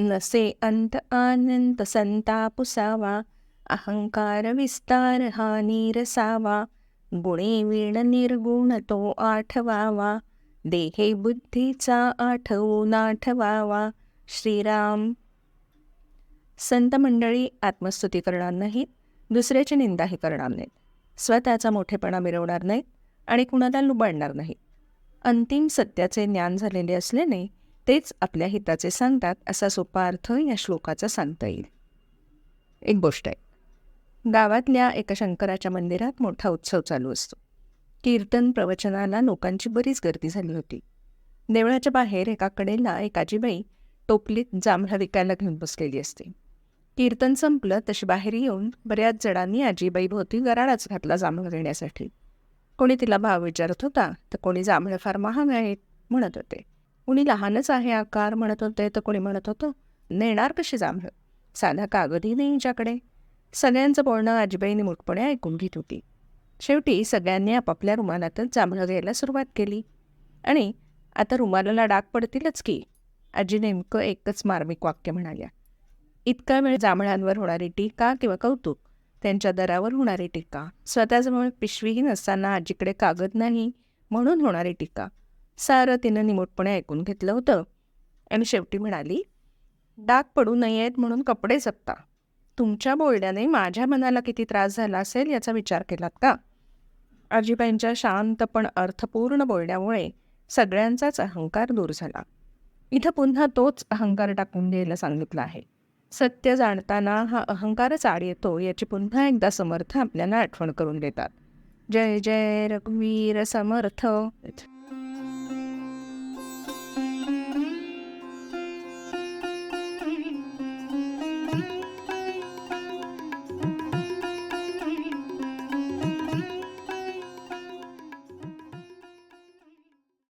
नसे अंत आनंत संतापुसावा अहंकार विस्तार हा नीरसावा गुणे वीण निर्गुण तो आठवावा देहे बुद्धीचा आठवून आठवावा श्रीराम. संत मंडळी आत्मस्तुती करणार नाहीत दुसऱ्याची निंदाही करणार नाहीत. स्वतःचा मोठेपणा मिरवणार नाहीत आणि कुणाला लुबाडणार नाहीत. अंतिम सत्याचे ज्ञान झालेले असल्याने तेच आपल्या हिताचे सांगतात असा सोपा अर्थ या श्लोकाचा सांगता येईल. एक गोष्ट आहे. गावातल्या एका शंकराच्या मंदिरात मोठा उत्सव चालू असतो. कीर्तन प्रवचनाला लोकांची बरीच गर्दी झाली होती. देवळाच्या बाहेर एका कडेला एक आजीबाई टोपलीत जांभळा विकायला घेऊन बसलेली असते. कीर्तन संपलं तशी बाहेर येऊन बऱ्याच जणांनी आजीबाई भोवती गराडाच घातला जांभळा देण्यासाठी कोणी तिला भाव विचारत होता तर कोणी जांभळं फार महाग आहेत म्हणत होते. कुणी लहानच आहे आकार म्हणत होते तर कोणी म्हणत होतं नेणार कशी जांभळं? साधा कागदही नाही हिच्याकडे. सगळ्यांचं बोलणं आजीबाईने मुठपणे ऐकून घेत होती. शेवटी सगळ्यांनी आपापल्या रुमालातच जांभळं घ्यायला सुरुवात केली. आणि आता रुमालाला डाग पडतीलच की आजी नेमकं एकच मार्मिक वाक्य म्हणाल्या. इतका वेळ जांभळांवर होणारी टीका किंवा कौतुक त्यांच्या दरावर होणारी टीका स्वतःजवळ पिशवीही नसताना आजीकडे कागद नाही म्हणून होणारी टीका सारं तिनं निमूटपणे ऐकून घेतलं होतं. आणि शेवटी म्हणाली डाग पडू नयेत म्हणून कपडे जपता तुमच्या बोलण्याने माझ्या मनाला किती त्रास झाला असेल याचा विचार केलात का? आजीबाईंच्या शांत पण अर्थपूर्ण बोलण्यामुळे सगळ्यांचाच अहंकार दूर झाला. इथं पुन्हा तोच अहंकार टाकून द्यायला सांगितलं आहे. सत्य जाणताना हा अहंकारच आड येतो याची पुन्हा एकदा समर्थ आपल्याला आठवण करून देतात. जय जय रघुवीर समर्थ.